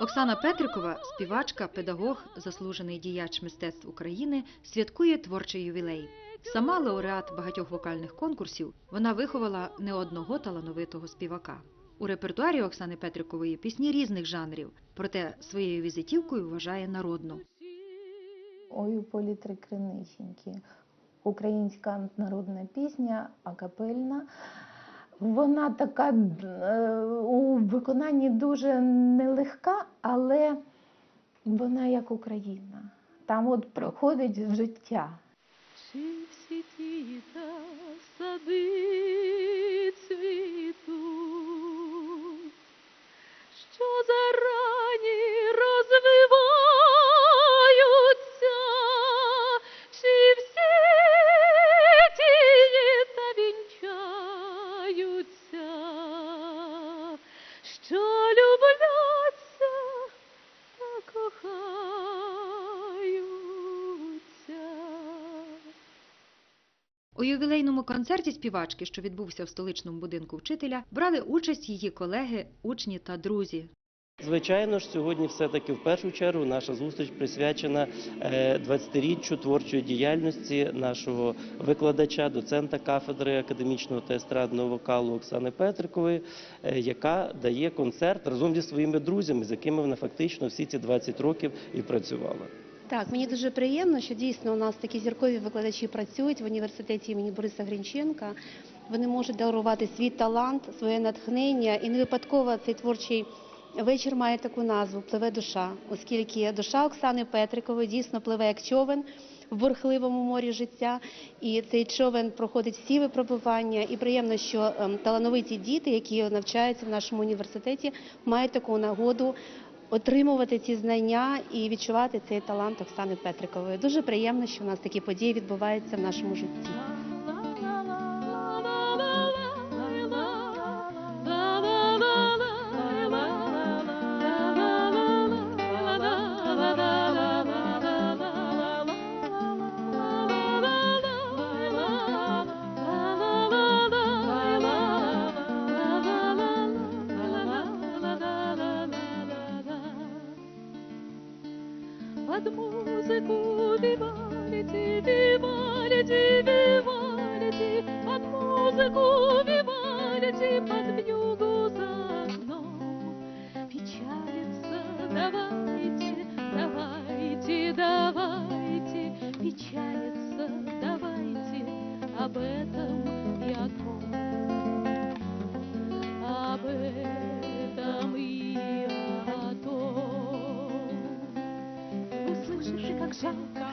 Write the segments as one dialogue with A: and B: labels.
A: Оксана Петрикова, співачка, педагог, заслужений діяч мистецтв України, святкує творчий ювілей. Сама лауреат багатьох вокальних конкурсів, вона виховала не одного талановитого співака. У репертуарі Оксани Петрикової пісні різних жанрів, проте своєю візитівкою вважає народну.
B: Ой, у полі три криниченьки. Українська народна пісня, акапельна. Вона така е, у виконанні дуже нелегка, але вона як Україна. Там от проходить життя.
C: Чи всі та сади цвітуть, що зарані
A: У ювілейному концерті співачки, що відбувся в столичному будинку вчителя, брали участь її колеги, учні та друзі.
D: Звичайно ж, сьогодні все-таки в першу чергу наша зустріч присвячена е, 20-річчю творчої діяльності нашого викладача, доцента кафедри академічного та естрадного вокалу Оксани Петрикової, е, яка дає концерт разом зі своїми друзями, з якими вона фактично всі ці 20 років і працювала.
E: Так, мені дуже приємно, що дійсно у нас такі зіркові викладачі працюють в університеті імені Бориса Грінченка. Вони можуть дарувати свій талант, своє натхнення, і не випадково цей творчий вечір має таку назву Пливе душа, оскільки душа Оксани Петрикової дійсно пливе як човен в бурхливому морі життя. І цей човен проходить всі випробування. І приємно, що ем, талановиті діти, які навчаються в нашому університеті, мають таку нагоду отримувати ці знання і відчувати цей талант Оксани Петрикової. Дуже приємно, що у нас такі події відбуваються в нашому житті.
C: Под музыку Вивальди, Вивальди, Вивальди, под музыку Вивальди, под вьюгу за окном. Печалиться давайте, давайте, давайте, печалиться давайте об этом и о том.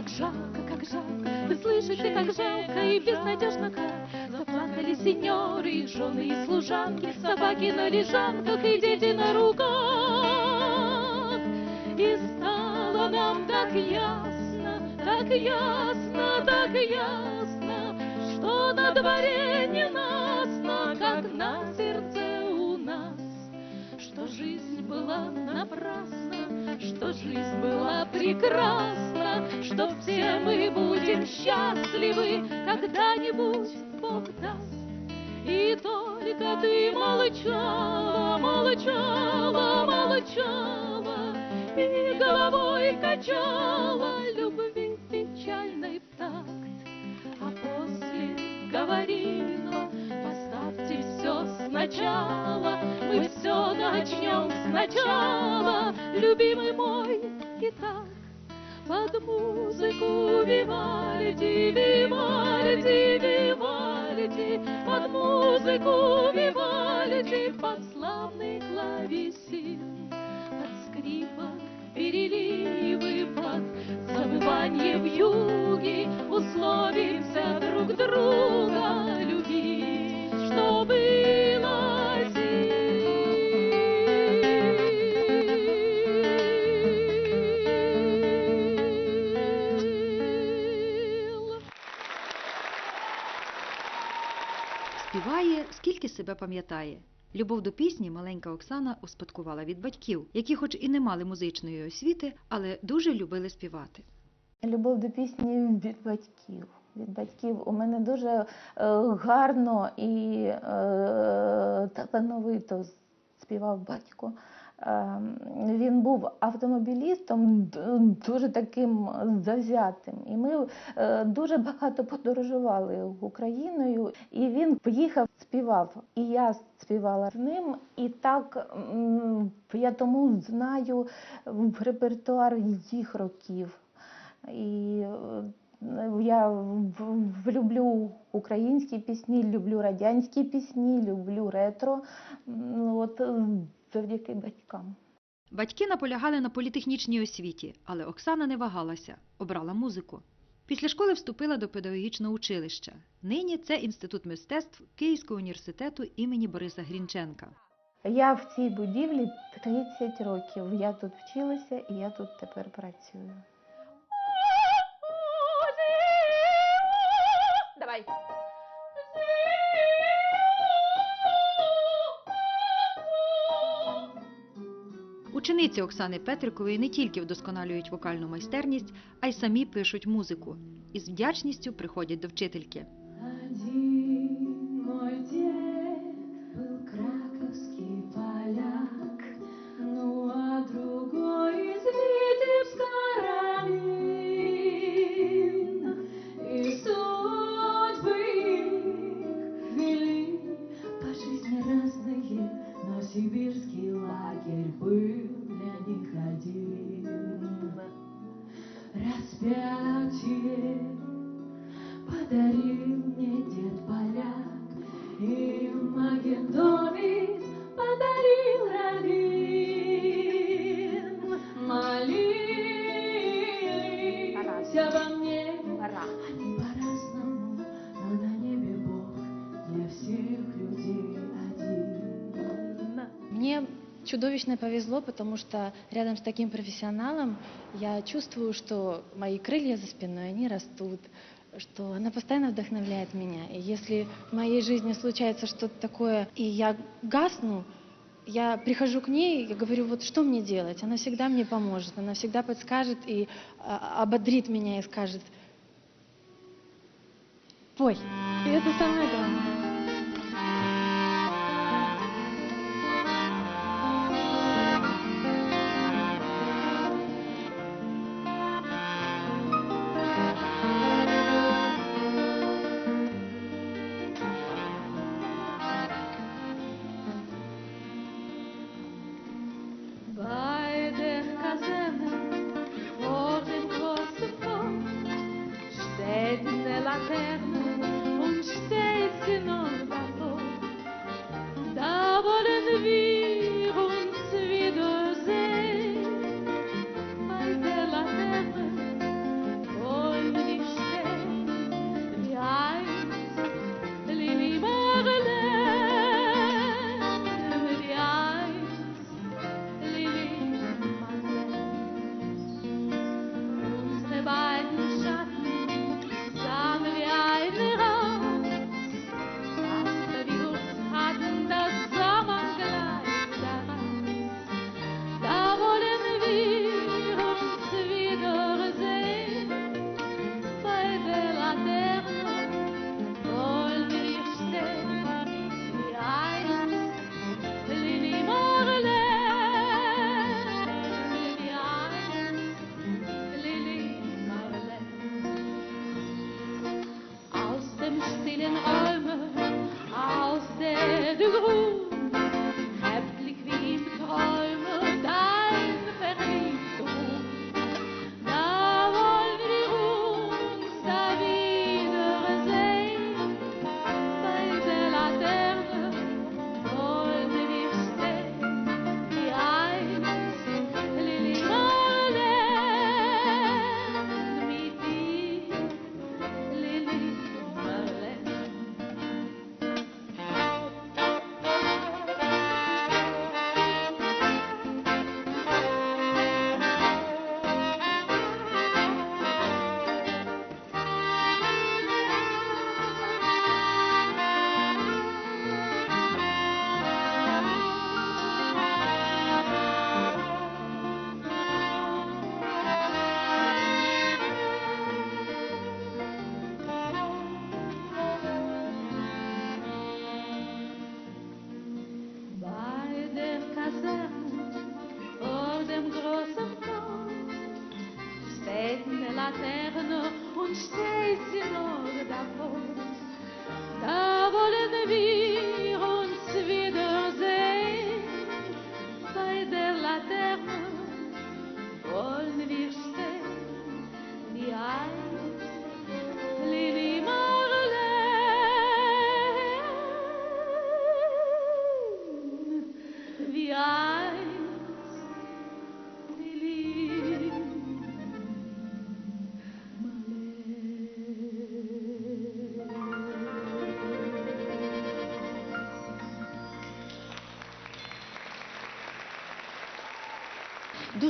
C: Как жалко, как жалко. Вы слышите, как жалко и безнадежно как Заплакали сеньоры, их жены и служанки, Собаки на лежанках и дети на руках. И стало нам так ясно, так ясно, так ясно, Что на дворе ненастно, как на сердце у нас что жизнь была напрасна, что жизнь была прекрасна, что все мы будем счастливы, когда-нибудь Бог даст. И только ты молчала, молчала, молчала, и головой качала любви печальной в такт, а после говорила, поставьте все сначала, мы все начнем сначала, любимый мой, и так под музыку Вивальди, Вивальди, Вивальди, под музыку Вивальди, под славный клавесин, под скрипок переливы, под завывание в юге, условимся
A: Співає, скільки себе пам'ятає. Любов до пісні маленька Оксана успадкувала від батьків, які, хоч і не мали музичної освіти, але дуже любили співати.
B: Любов до пісні від батьків. Від батьків у мене дуже е, гарно і е, талановито співав батько. Ем, Він був автомобілістом, дуже таким завзятим. І ми е, дуже багато подорожували Україною. І він поїхав, співав. І я співала з ним. І так я тому знаю репертуар їх років. І е, я люблю українські пісні, люблю радянські пісні, люблю ретро. От завдяки батькам.
C: Батьки наполягали на політехнічній освіті, але Оксана не вагалася, обрала музику. Після школи вступила до педагогічного училища. Нині це інститут мистецтв Київського університету імені Бориса Грінченка.
B: Я в цій будівлі 30 років. Я тут вчилася і я тут тепер працюю.
A: Давай.
C: Учениці Оксани Петрикової не тільки вдосконалюють вокальну майстерність, а й самі пишуть музику. І з вдячністю приходять до вчительки.
F: Чудовищно повезло, потому что рядом с таким профессионалом я чувствую, что мои крылья за спиной, они растут, что она постоянно вдохновляет меня. И если в моей жизни случается что-то такое, и я гасну, я прихожу к ней и говорю, вот что мне делать? Она всегда мне поможет, она всегда подскажет и а, ободрит меня и скажет, пой. И это самое главное.
C: Oh.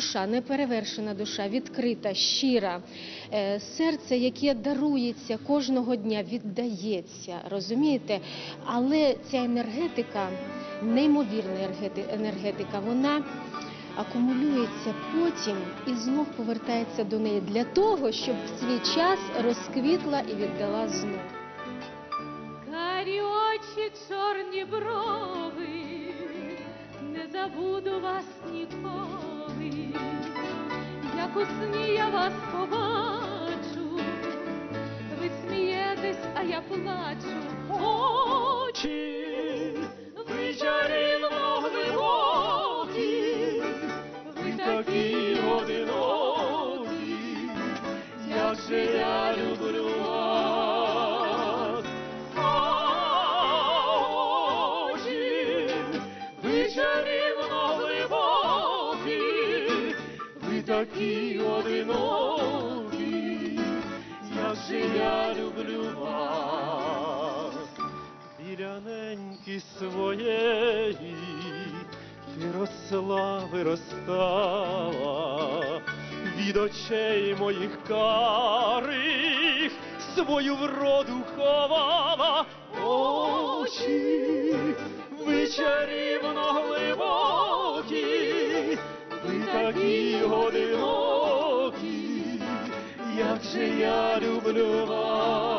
G: Душа, неперевершена душа, відкрита, щира, е, серце, яке дарується кожного дня, віддається, розумієте? Але ця енергетика, неймовірна енергетика, вона акумулюється потім і знов повертається до неї для того, щоб в свій час розквітла і віддала знов.
C: Карі очі, чорні брови, не забуду вас ніколи. Як у сні я вас побачу, ви смієтесь, а я плачу. Очі, ви чарівно глибокі, ви такі одинокі, як же я люблю одинокі, як же я люблю вас.
H: Біля своєї ти росла, виростала, від очей моїх карих свою вроду ховала. Очі, ви чарівно глибокі, такі одинокі, же я люблю вас.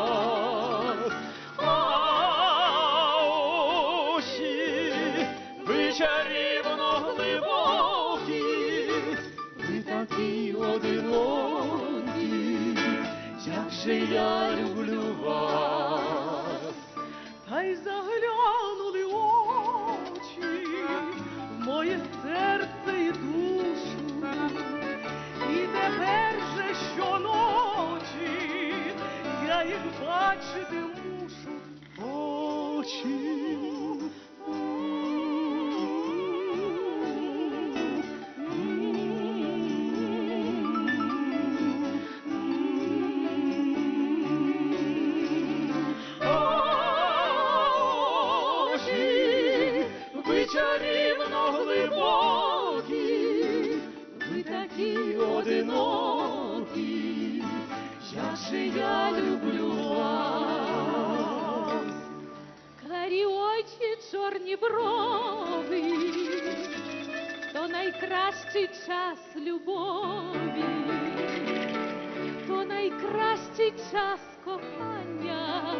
C: Найкращий час любові, то найкращий час кохання.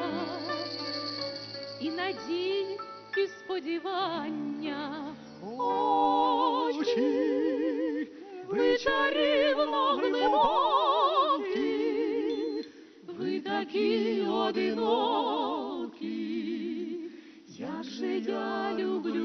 C: І надії, і сподівання.
H: очі, ви чарівно глибокі,
C: ви такі одинокі, як же я люблю